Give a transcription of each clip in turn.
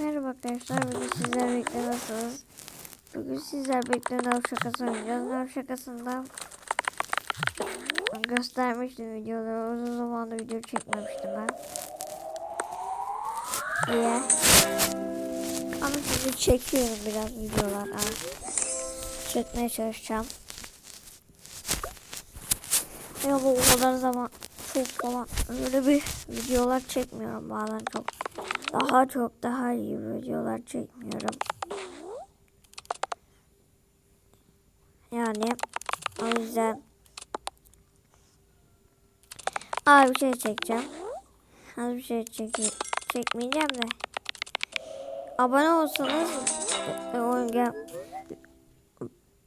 Merhaba arkadaşlar, bugün sizler birlikte nasılsınız? Bugün sizler birlikte nav şakası oynayacağız. Nav şakasında göstermiştim videoları. Uzun zamandır video çekmemiştim ben. Diye. Ama şimdi çekiyorum biraz videolar. Ha. Çekmeye çalışacağım. Ya bu o kadar zaman çok zaman öyle bir videolar çekmiyorum bazen çok daha çok daha iyi videolar çekmiyorum. Yani o yüzden az bir şey çekeceğim. Az bir şey çek çekmeyeceğim de. Abone olsanız e, ya,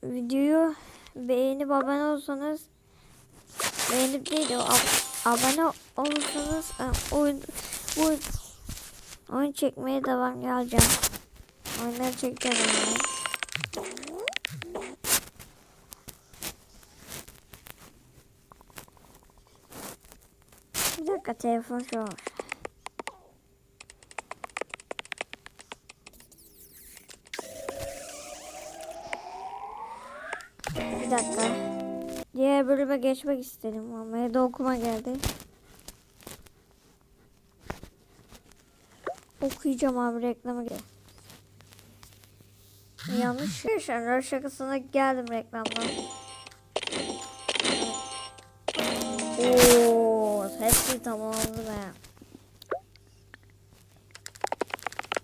videoyu beğenip abone olsanız beğenip değil de ab- abone olursanız e, oyun bu oyun çekmeye devam geleceğim. Oyunları çekeceğim. Bir dakika telefon şu. Bir dakika. Diğer bölüme geçmek istedim ama evde okuma geldi. Okuyacağım abi reklama gel. Yanlış yaşanıyor şakasına geldim reklamdan. Oo, hepsi tamamlandı be.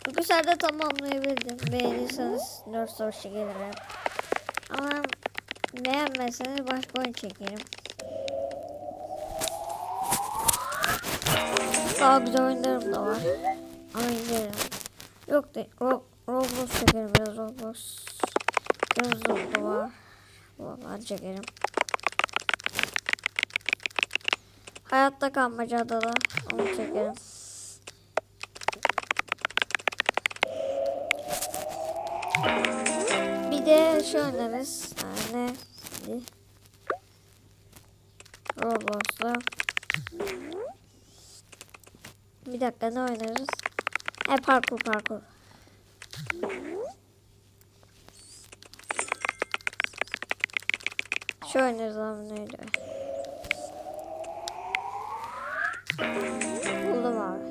Bu seferde tamamlayabildim. Beğenirseniz 4 soru çekerim. Ama beğenmezseniz başka oyun çekerim. Daha güzel oyunlarım da var. İndirelim. Yok de Ro Roblox çekerim biraz Roblox. Kırmızı da var. Vallahi çekerim. Hayatta kalmacada da onu çekerim. Bir de şu oynarız. Yani Roblox'ta. Bir dakika ne oynarız? E parkur parkur. Şu abi neydi? Buldum abi.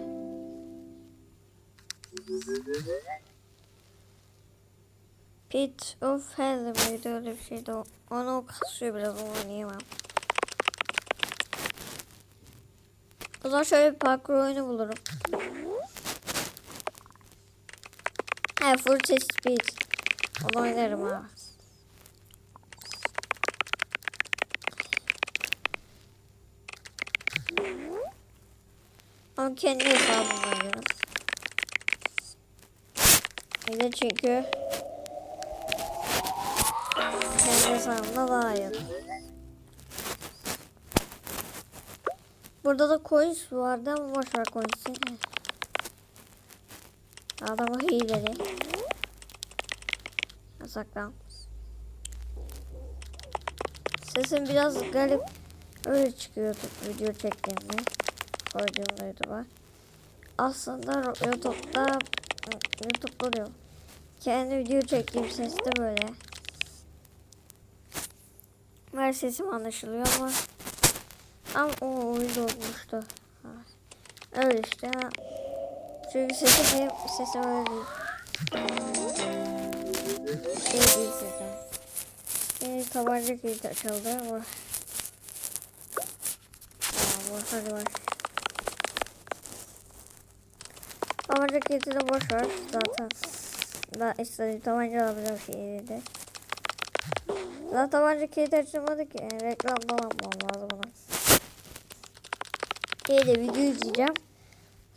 Pit of Hell miydi öyle bir şeydi o. Onu kasıyor biraz oynayamam. O zaman şöyle bir parkur oyunu bulurum. He test speed. Oynarım abi. Ama kendi hesabımda oynuyorum. Bir de çünkü kendi hesabımda daha iyi. Burada da coins vardı ama boş ver coins'i. Adamı hileli. Saklan. Sesim biraz garip. Öyle çıkıyor video çektiğimde. Koyduğum YouTube'a. Aslında YouTube'da YouTube'da diyor. Kendi video çektiğim ses de böyle. Her sesim anlaşılıyor ama ama o oyunda olmuştu. Öyle işte. Çünkü sesim benim sesim öyle değil. Şey değil sesim. Yine tabanca kilit açıldı ama. Tamam hadi baş. Tabanca kilidi de boş ver zaten. Ben istediğim tabanca alacağım şey dedi. Zaten tabanca kilit açılmadı ki. Yani reklamdan almam lazım ona. İyi de video izleyeceğim.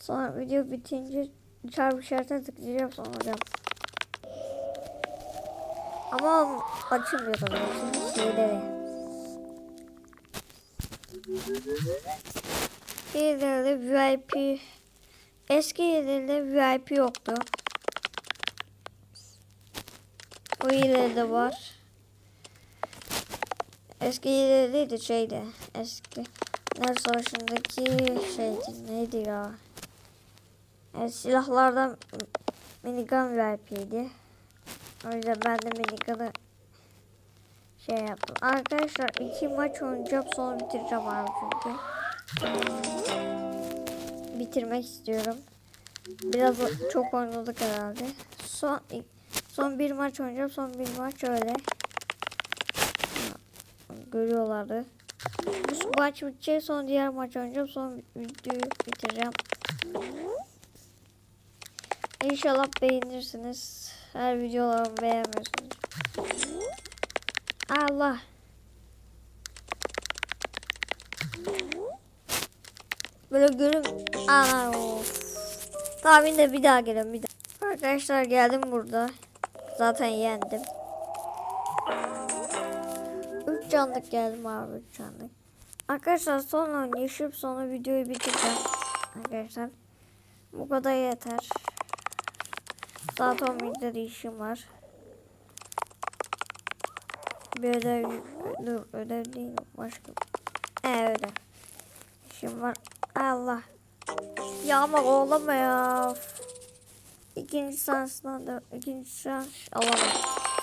Sonra video bitince çarpı işaretine tıklayacağım hocam. Ama açılmıyor tabii. Şimdi şeyleri. Şeylerde VIP Eski yerlerde VIP yoktu. O yerlerde var. Eski yerlerde de şeydi. Eski Ner Savaşı'ndaki şeydi neydi ya? Yani silahlardan minigun VIP'ydi. O yüzden ben de minigun'ı şey yaptım. Arkadaşlar iki maç oynayacağım sonra bitireceğim abi çünkü. Bitirmek istiyorum. Biraz çok oynadık herhalde. Son son bir maç oynayacağım. Son bir maç öyle. Görüyorlardı. Bu maç bitecek. Son diğer maç oynayacağım. Son videoyu bitireceğim. İnşallah beğenirsiniz. Her videolarımı beğenmiyorsunuz. Allah. Böyle görün. Ana of. Tamam yine bir daha gelin bir daha. Arkadaşlar geldim burada. Zaten yendim. 3 canlık geldim abi 3 canlık. Arkadaşlar son oynayışıp sonra videoyu bitireceğim. Arkadaşlar bu kadar yeter. Saat 11'de de işim var. Bir ödev, dur ödev değil başka. Evet ödev. İşim var. Allah. Ya ama oğlama ya. İkinci şansdan da ikinci şans alamam.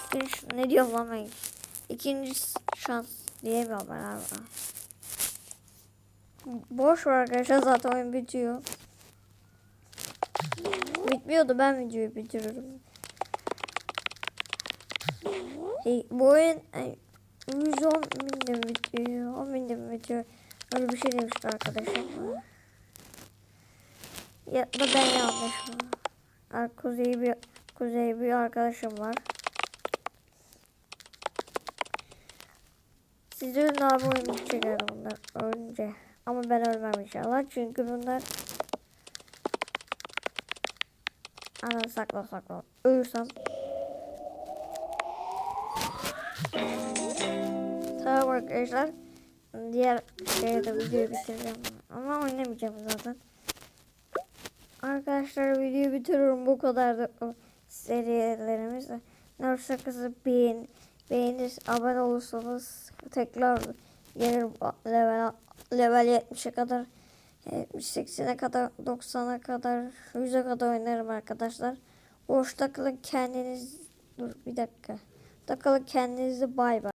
İkinci, ne lan ben? İkinci şans diyemiyorum ben abi. Boş ver arkadaşlar zaten oyun bitiyor. Bitmiyordu ben videoyu bitiririm. Hey, bu oyun ay, 110 binde mi bitiyor? 10 binde mi bitiyor? Öyle bir şey demişti arkadaşım. Ya da ben yanlış mı? Kuzey bir kuzey bir arkadaşım var. Siz ölün abi oyun bitecek yani bunlar önce. Ama ben ölmem inşallah çünkü bunlar Ana sakla sakla. Ölürsem. Tamam arkadaşlar. Diğer şeyde videoyu bitireceğim. Ama oynamayacağım zaten. Arkadaşlar videoyu bitiriyorum. Bu kadar da serilerimiz. Nerd Sakız'ı beğen, beğenir, abone olursanız tekrar gelir level, level 70'e kadar 80'e kadar 90'a kadar 100'e kadar oynarım arkadaşlar. Boşta kalın kendiniz dur bir dakika. Boşta kalın kendinizi bay bay.